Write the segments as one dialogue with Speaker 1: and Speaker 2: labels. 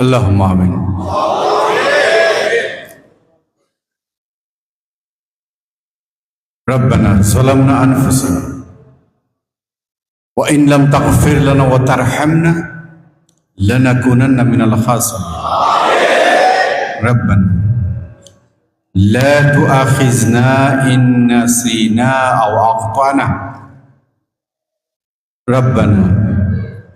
Speaker 1: اللهم آمين. ربنا ظلمنا أنفسنا وإن لم تغفر لنا وترحمنا لنكونن من الخاسرين. ربنا لا تؤاخذنا إن نسينا أو أخطأنا. ربنا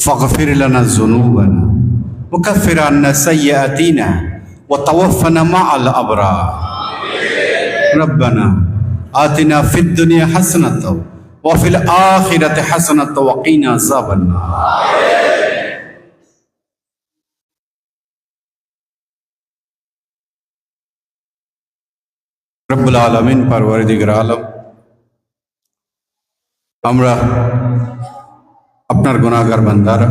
Speaker 1: فاغفر لنا ذنوبنا وكفر عنا سيئاتنا وتوفنا مع الأبرار ربنا آتنا في الدنيا حسنة وفي الآخرة حسنة وقنا عذاب النار রব্বুল আলমিন পারওয়ারিদিগর আলম আমরা আপনার গুণাগার বান্দারা,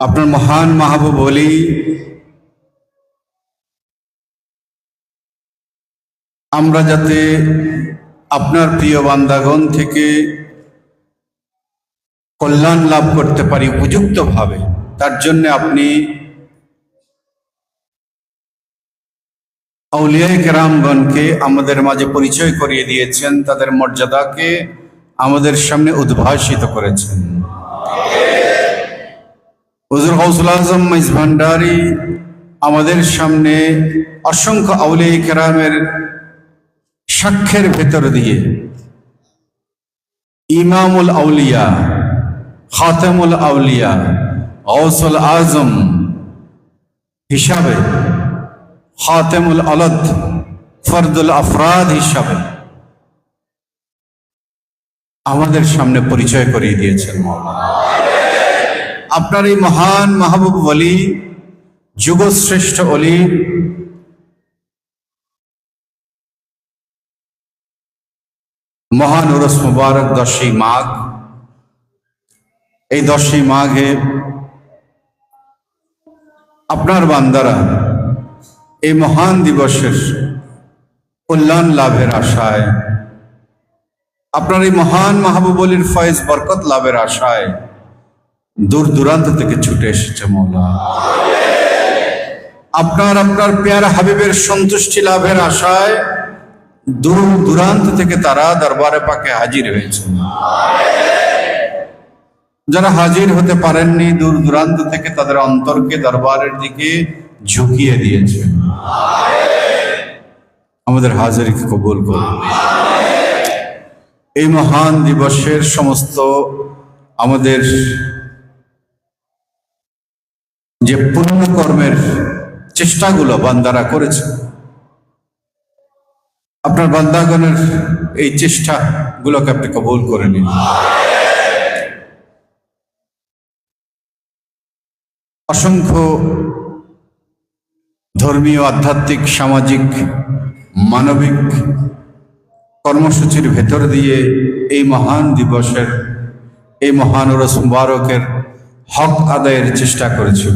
Speaker 1: আপনার মহান মাহবুব বলি আমরা যাতে আপনার প্রিয় বান্দাগণ থেকে কল্যাণ লাভ করতে পারি উপযুক্তভাবে, তার জন্য আপনি আউলিয়ায় কেরামগণকে আমাদের মাঝে পরিচয় করিয়ে দিয়েছেন, তাদের মর্যাদাকে আমাদের সামনে উদ্ভাসিত করেছেন হুজুর গৌসুল আজম মাইজ ভান্ডারি আমাদের সামনে অসংখ্য আউলিয়া কেরামের সাক্ষ্যের ভেতর দিয়ে ইমামুল আউলিয়া, খাতেমুল আউলিয়া গৌসুল আজম হিসাবে, খাতেমুল আলদ, ফরদুল আফরাদ হিসাবে আমাদের সামনে পরিচয় করিয়ে দিয়েছেন আপনার এই মহান মাহবুব অলি যুগশ্রেষ্ঠ অলি মহান উরস মুবারক দশই মাঘ, এই দশই মাঘে আপনার বান্দারা এই মহান দিবসের কল্যাণ লাভের আশায় আপনার এই মহান মাহবুবলির ফয়েজ বরকত লাভের আশায় দূর দূরান্ত থেকে ছুটে এসেছে মৌলা। আপনার আপনার পেয়ারা হাবিবের সন্তুষ্টি লাভের আশায় দূর দূরান্ত থেকে তারা দরবারে পাকে হাজির হয়েছে যারা হাজির হতে পারেননি, দূর দূরান্ত থেকে তাদের অন্তরকে দরবারের দিকে ঝুঁকিয়ে দিয়েছে আমাদের হাজারিকে কবুল করুন। এই মহান দিবসের সমস্ত আমাদের যে পুণ্যকর্মের চেষ্টাগুলো বান্দারা করেছে, আপনার বান্দাগণের এই চেষ্টাগুলোকে আপনি কবুল করে নিন। অসংখ্য ধর্মীয়, আধ্যাত্মিক, সামাজিক, মানবিক কর্মসূচির ভেতর দিয়ে এই মহান দিবসের, এই মহান ওরস মুবারকের হক আদায়ের চেষ্টা করেছি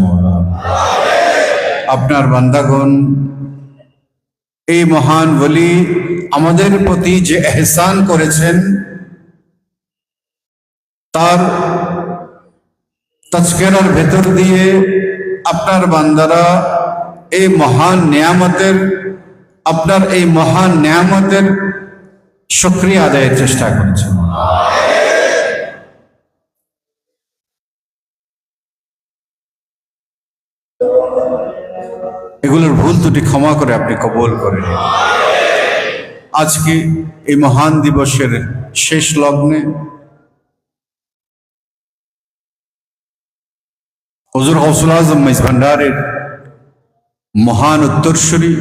Speaker 1: আপনার বান্দাগণ, এই মহান বলি আমাদের প্রতি যে এহসান করেছেন, তার তস্কেরার ভেতর দিয়ে আপনার বান্দারা এই মহান নিয়ামতের, আপনার এই মহান নিয়ামতের সক্রিয় আদায়ের চেষ্টা করেছে এগুলোর ভুল ত্রুটি ক্ষমা করে আপনি কবল করে নিন। আজকে এই মহান দিবসের শেষ লগ্নে হজুর হৌসুল আজম ভান্ডারের মহান উত্তরসূরি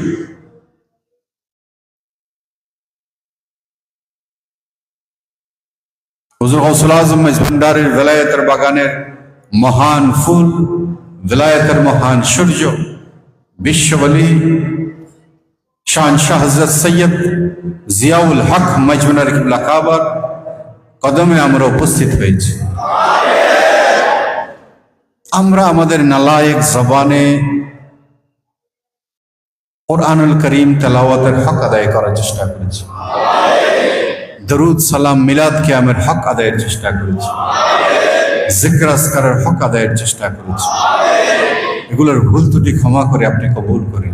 Speaker 1: হুজুর গৌসুল আজম মাইজ ভান্ডারের বেলায়েতের বাগানের মহান ফুল বিলায়তের মহান সূর্য বিশ্ববলী শান শাহ হজরত সৈয়দ জিয়াউল হক মজমুনার কিবলা কাবার কদমে আমরা উপস্থিত হয়েছি আমরা আমাদের নালায়েক জবানে কোরআনুল করিম তেলাওয়াতের হক আদায় করার চেষ্টা করেছি দরুদ, সালাম, মিলাদ কিয়ামের হক আদায়ের চেষ্টা করেছি। জিক্র আসকারের হক আদায়ের চেষ্টা করেছি। এগুলোর ভুল ত্রুটি ক্ষমা করে আপনি কবুল করেন।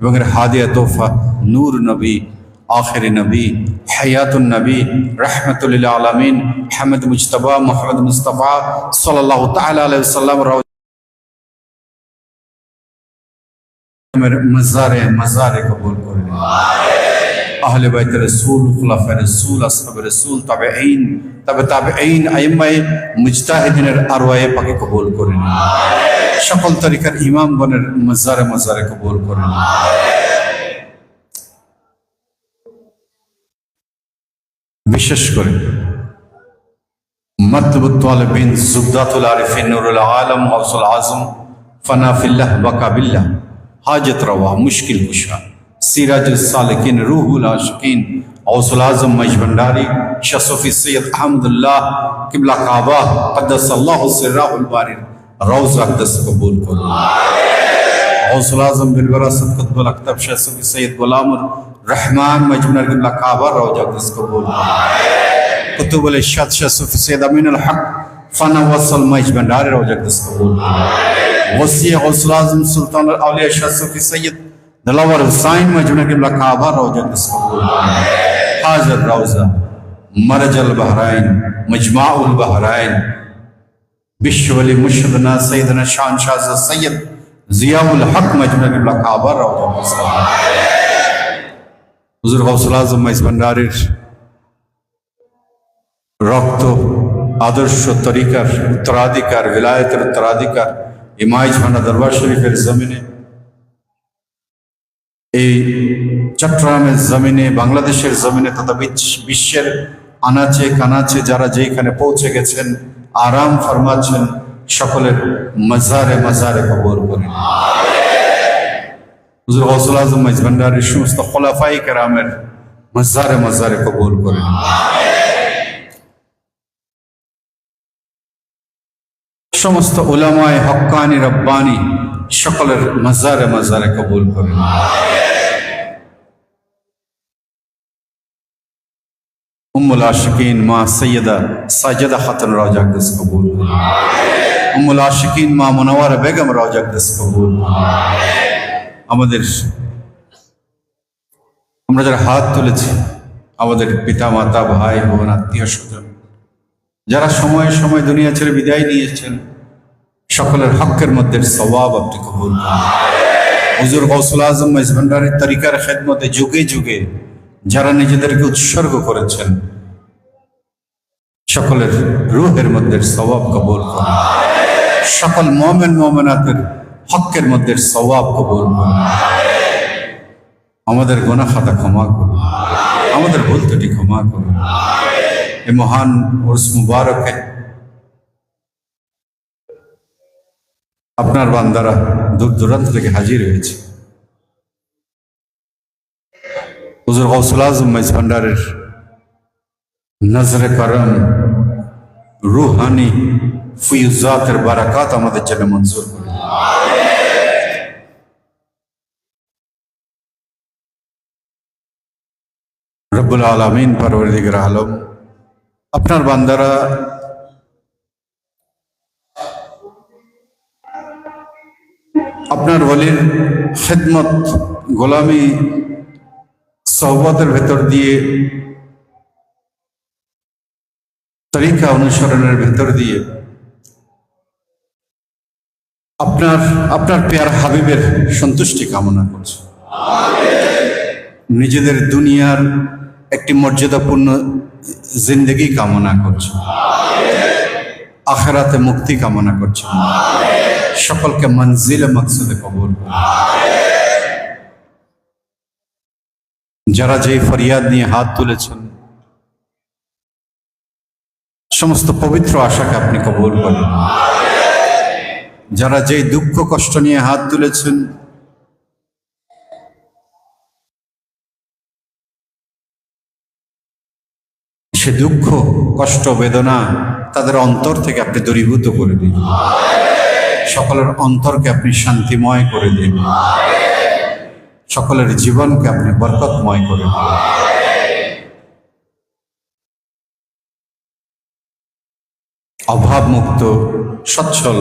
Speaker 1: এবং নবী, আখের নবী, হায়াতুন নবী মোহাম্মদ মুস্তফা সাল্লাহ আলাইহি সাল্লাম মজারে মজারে আহলে বাইত রসুল খুলাফা রসুল আসহাব রসুল তবে আইন তবে তবে আইন আইমাই মুজতাহিদিনের আরওয়ায়ে পাকে কবুল করে নিন সকল তরিকার ইমামগণের মজারে মজারে কবুল করে নিন বিশেষ করে মতলবুত তালিবিন জুবদাতুল আরিফিন নুরুল আলম গৌসুল আজম ফনাফিল্লাহ বাকাবিল্লাহ হাজত রওয়া মুশকিল কুশা سراج السالکین روح العاشقین غوث العظم مج بنڈاری شاہ صفی سید احمد اللہ قبلہ کعبہ قدس اللہ سرہ البارر روز اقدس قبول کو غوث العظم بالوراثت قطب الاکتب شاہ صفی سید غلام الرحمن مجمنر قبلہ کعبہ روز اقدس قبول قطب الاشد شاہ صفی سید امین الحق فنا وصل مج روز اقدس قبول وسیع غوث العظم سلطان الاولیاء شاہ صفی سید دلاور زائن مجنہ کی لکھابہ روجہ کس قبول حاضر روزہ مرج البحرین، مجمع البحرین، بشو علی سیدنا شان شاہ سید ضیاء الحق مجمع کی لکھابہ روجہ کس قبول حضور غوث العظم مائز بنداریر রক্ত আদর্শ তরিকার উত্তরাধিকার বিলায়তের উত্তরাধিকার ইমাই এই চট্টগ্রামের জমিনে, বাংলাদেশের জমিনে তথা বিশ্বের আনাচে কানাচে যারা যেখানে পৌঁছে গেছেন, আরাম ফরমাচ্ছেন, সকলের মজারে মজারে কবর করেন হুজুর গৌসুল আজম মাইজ সমস্ত খোলাফাই কেরামের মজারে মজারে কবুল করেন সমস্ত ওলামায় হক্কানি রব্বানি সকলের মজারে মজারে কবুল করেন। উম্মুল আশিকিন মা সৈয়দা সাজদা কবুল উম্মুল আশিকিন মা বেগম রাজাকদস কবুল আমাদের আমরা যারা হাত তুলেছি, আমাদের পিতা মাতা ভাই, বোন আত্মীয় স্বজন যারা সময়ে সময় দুনিয়া ছেড়ে বিদায় নিয়েছেন সকলের হকের মধ্যে সবাব আপনি কবুল। হুজুর গৌসুল আজম ভান্ডারের তরিকার খেদমতে যুগে যুগে যারা নিজেদেরকে উৎসর্গ করেছেন, সকলের রুহের মধ্যে সবাব কবুল করুন। সকল মোমেন মোমেনাতের হকের মধ্যে সবাব কবুল আমাদের গোনা খাতা ক্ষমা করুন। আমাদের ভুল ত্রুটি ক্ষমা করুন। এ মহান উর্স মুবারকে আপনার বান্দারা দূর দূরান্ত থেকে হাজির হয়েছে হুজুর গৌসুল ভান্ডারের নজরে করম রুহানি ফুয়ুজাতের বারাকাত আমাদের জন্য মঞ্জুর করে। রব্বুল আলমিন পরবর্তীকার আলম, আপনার বান্দারা আপনার বলির খেদমত, গোলামি, সহবতের ভেতর দিয়ে, তরিকা অনুসরণের ভেতর দিয়ে, আপনার আপনার পেয়ার হাবিবের সন্তুষ্টি কামনা করছে। নিজেদের দুনিয়ার একটি মর্যাদাপূর্ণ জিন্দগি কামনা করছে। আখেরাতে মুক্তি কামনা করছেন সকলকে মঞ্জিলে মকসদে করুন। যারা যেই ফরিয়াদ নিয়ে হাত তুলেছেন, সমস্ত পবিত্র আশাকে আপনি কবুল করেন যারা যেই দুঃখ কষ্ট নিয়ে হাত তুলেছেন সে দুঃখ, কষ্ট, বেদনা তাদের অন্তর থেকে আপনি দূরীভূত করে দিন। সকলের অন্তরকে আপনি শান্তিময় করে দিন। সকলের জীবনকে আপনি বরকতময় করে দিন। অভাবমুক্ত, সচ্ছল,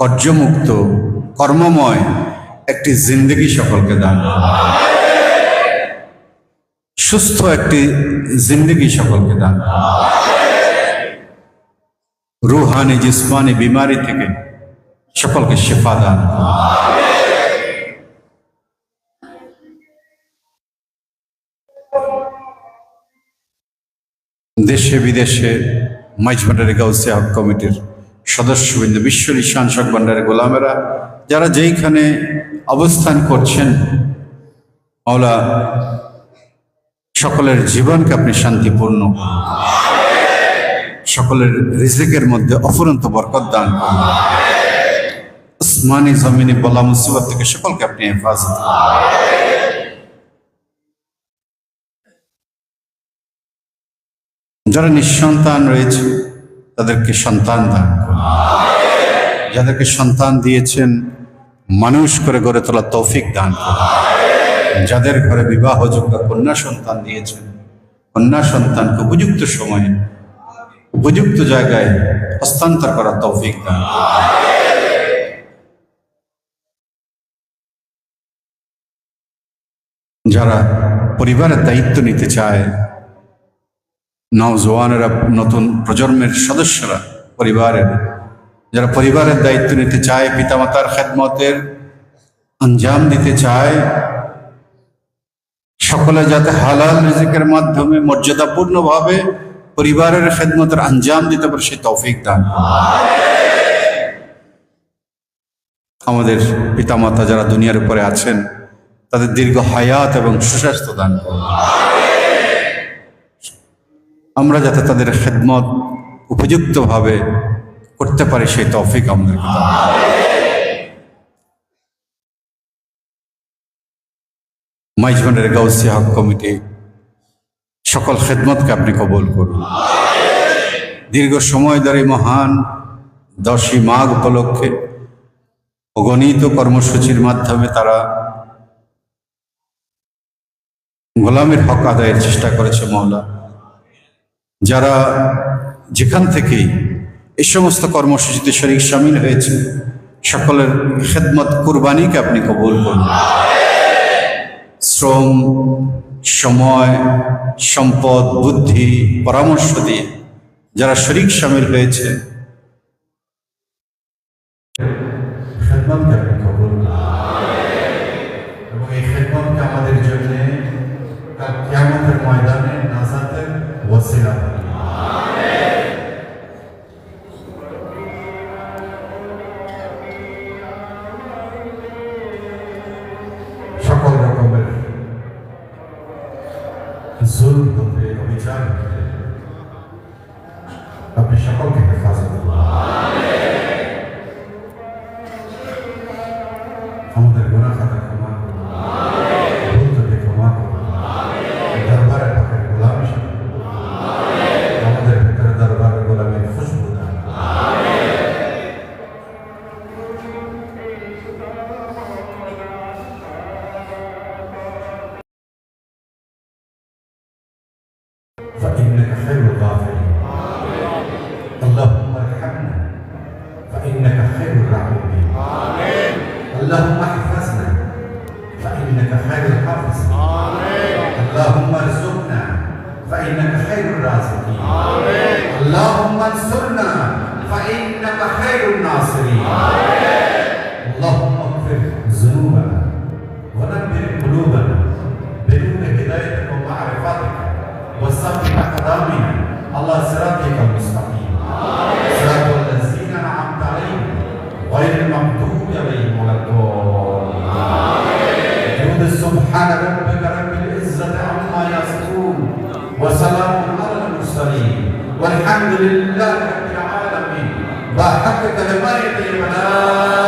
Speaker 1: কর্যমুক্ত, কর্মময় একটি জিন্দগি সকলকে দান। সুস্থ একটি জিন্দগি সকলকে দান। রুহানি, জিসমানি, বিমারি থেকে সকলকে শেফা দান। দেশে, বিদেশে মাইজ ভান্ডারি গাউসিয়া হক কমিটির সদস্যবৃন্দ বিশ্ব ঈশান শক ভান্ডারের গোলামেরা, যারা যেইখানে অবস্থান করছেন, মাওলা সকলের জীবনকে আপনি শান্তিপূর্ণ সকলের রিজিকের মধ্যে অফুরন্ত বরকত দান করুন। জমিনে বলা মুসিবত থেকে সকলকে আপনি হেফাজত যারা নিঃসন্তান রয়েছে, তাদেরকে সন্তান দান করুন। যাদেরকে সন্তান দিয়েছেন, মানুষ করে গড়ে তোলা তৌফিক দান করুন। যাদের ঘরে বিবাহ বিবাহযোগ্য কন্যা সন্তান দিয়েছেন, কন্যা সন্তানকে উপযুক্ত সময়ে, উপযুক্ত জায়গায় হস্তান্তর করার তৌফিক দান। যারা পরিবারের দায়িত্ব নিতে চায় নওজোয়ানেরা নতুন প্রজন্মের সদস্যরা পরিবারের, যারা পরিবারের দায়িত্ব নিতে চায়, পিতামাতার খেদমতের আঞ্জাম দিতে চায় সকলে যাতে হালাল রিজিকের মাধ্যমে মর্যাদাপূর্ণভাবে পরিবারের খেদমতের আঞ্জাম দিতে পারে সে তৌফিক দান। আমাদের পিতামাতা যারা দুনিয়ার উপরে আছেন, তাদের দীর্ঘ হায়াত এবং সুস্বাস্থ্য দান আমরা যাতে তাদের খেদমত উপযুক্তভাবে করতে পারি, সেই তৌফিক আমাদেরকে মাইজবানের গাউসিয়া হক কমিটি সকল খেদমতকে আপনি কবুল করুন। দীর্ঘ সময় ধরে মহান দশই মাঘ উপলক্ষে অগণিত কর্মসূচির মাধ্যমে তারা গোলামের হক আদায়ের চেষ্টা করেছে মহলা। যারা যেখান থেকেই এই সমস্ত কর্মসূচিতে শরীর সামিল হয়েছে, সকলের খেদমত কুরবানিকে আপনি কবুল করুন। শ্রম সময় সম্পদ বুদ্ধি পরামর্শ দিয়ে যারা শরিক সামিল হয়েছে। আমাদের জন্য ময়দানে فإنك خير الغافرين اللهم ارحمنا. فإنك خير الراحمين. اللهم الرازقين اللهم انصرنا فإنك خير الناصرين. اللهم اغفر ذنوبنا ونبر قلوبنا بنور هدايتك ومعرفتك وثبت أقدامنا على صراطك المستقيم. que te prepare y te llevará.